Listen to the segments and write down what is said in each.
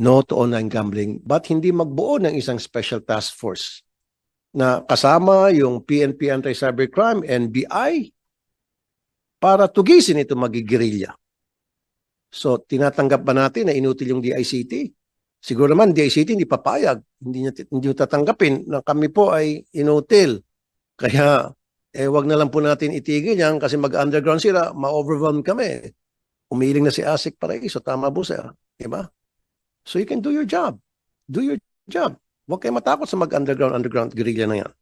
no to online gambling, but hindi magbuo ng isang special task force na kasama yung PNP Anti-Cybercrime, NBI, para tugisin ito magigirilya. So, tinatanggap ba natin na inutil yung DICT? Siguro naman, DICT hindi papayag. Hindi niya hindi niyo tatanggapin na kami po ay inutil. Kaya, eh, wag na lang po natin itigil yan kasi mag-underground sila, ma-overwhelm kami. Umiling na si Asik Paraiso, tama po sir. Diba? So you can do your job. Do your job. Huwag kayo matakot sa mag-underground, underground guerrilla na yan.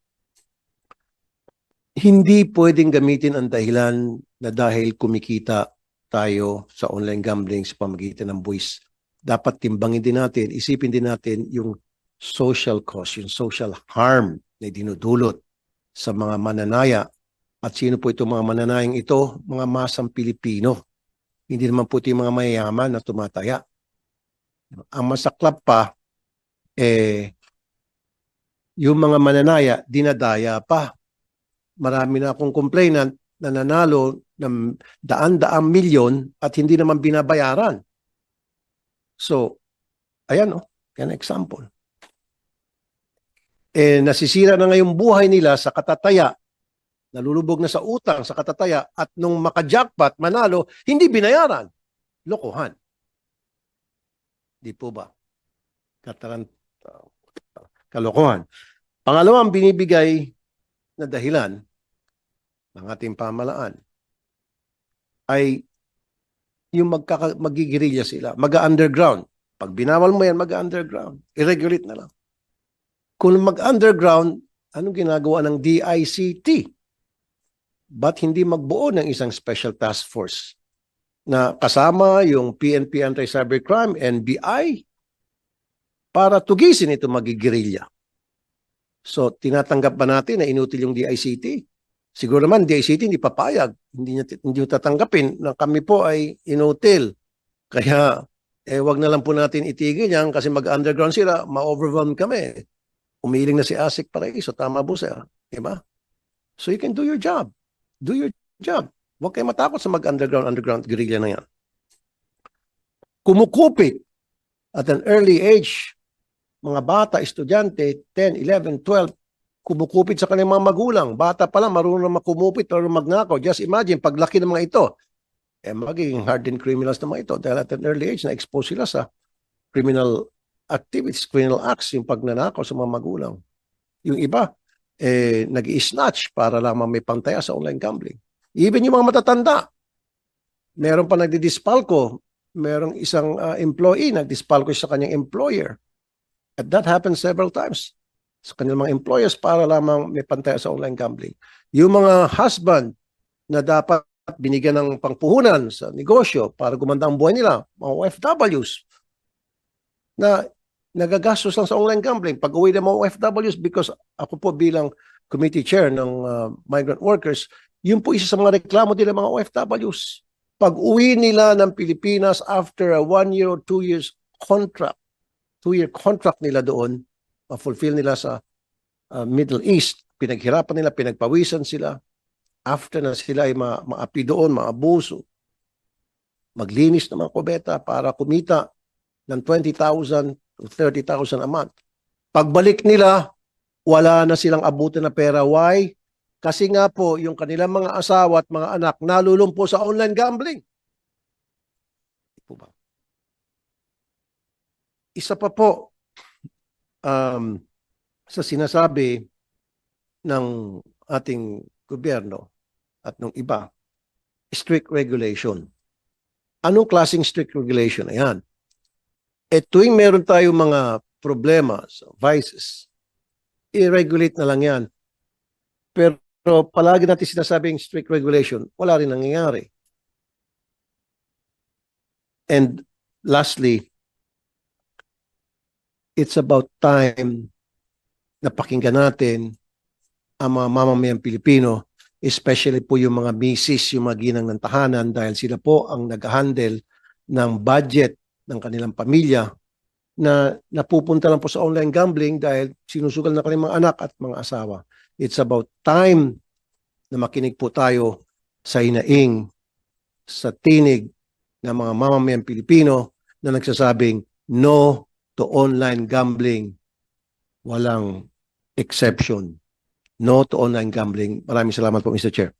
Hindi pwedeng gamitin ang dahilan na dahil kumikita tayo sa online gambling sa pamagitan ng buwis. Dapat timbangin din natin, isipin din natin yung social cost, yung social harm na dinudulot sa mga mananaya. At sino po itong mga mananayang ito? Mga masang Pilipino. Hindi naman po ito yung mga mayayaman na tumataya. Ang masaklap pa, eh, yung mga mananaya, dinadaya pa. Marami na akong complainant na nanalo ng daan-daang milyon at hindi naman binabayaran. So, ayan oh, yan example. Eh, nasisira na ngayong buhay nila sa katataya, nalulubog na sa utang sa katataya at nung makajackpot, manalo, hindi binayaran. Lokohan. Di po ba? Kataran, kalokohan. Pangalawang binibigay na dahilan ng ating pamalaan ay yung magkaka, magigirilya sila, mag-underground. Pag binawal mo yan, mag-underground. I-regulate na lang. Kung mag-underground, anong ginagawa ng DICT? Ba't hindi magbuo ng isang special task force na kasama yung PNP Anti-Cybercrime, NBI, para tugisin ito magigirilya? So, tinatanggap ba natin na inutil yung DICT? Siguro naman, DICT hindi papayag. Hindi niya, hindi niyo tatanggapin na kami po ay inutil. Kaya, eh, wag na lang po natin itigil yan kasi mag-underground sila, ma-overwhelm kami. Umiling na si Asik Paraiso, tama po siya. Diba? So you can do your job. Do your job. Huwag kayo matakot sa mag-underground, underground guerrilla na yan. Kumukupit at an early age, mga bata, estudyante, 10, 11, 12, kumukupit sa kanilang mga magulang. Bata pa lang, marunong na makumupit, marunong magnakaw. Just imagine, paglaki ng mga ito, eh magiging hardened criminals na mga ito dahil at an early age, na-expose sila sa criminal activities, criminal acts, yung pagnanakaw sa mga magulang. Yung iba, eh, nag snatch para lamang may pantaya sa online gambling. Even yung mga matatanda, meron pa nagdidispalko, merong isang uh, employee nagdispalko sa kanyang employer. And that happens several times sa kanilang mga employers para lamang may pantaya sa online gambling. Yung mga husband na dapat binigyan ng pangpuhunan sa negosyo para gumanda ang buhay nila, mga OFWs, na nagagastos lang sa online gambling. Pag uwi ng mga OFWs, because ako po bilang committee chair ng uh, migrant workers, yun po isa sa mga reklamo nila mga OFWs. Pag uwi nila ng Pilipinas after a one year or two years contract, two year contract nila doon, ma-fulfill nila sa uh, Middle East, pinaghirapan nila, pinagpawisan sila, after na sila ay ma- maapi doon, maabuso, maglinis ng mga kubeta para kumita ng 20,000 to 30,000 a month. Pagbalik nila, wala na silang abutin na pera. Why? Kasi nga po, yung kanilang mga asawa at mga anak nalulumpo sa online gambling. Po ba? Isa pa po, um, sa sinasabi ng ating gobyerno at ng iba, strict regulation. Anong klaseng strict regulation? Ayan. E tuwing meron tayong mga problema, vices, i-regulate na lang yan. Pero palagi natin sinasabing strict regulation, wala rin nangyayari. And lastly, it's about time na pakinggan natin ang mga mamamayang Pilipino, especially po yung mga misis, yung mga ginang ng tahanan dahil sila po ang nag-handle ng budget ng kanilang pamilya na napupunta lang po sa online gambling dahil sinusugal na kanilang mga anak at mga asawa. It's about time na makinig po tayo sa inaing, sa tinig ng mga mamamayang Pilipino na nagsasabing no to online gambling. Walang exception. No to online gambling. Maraming salamat po, Mr. Chair.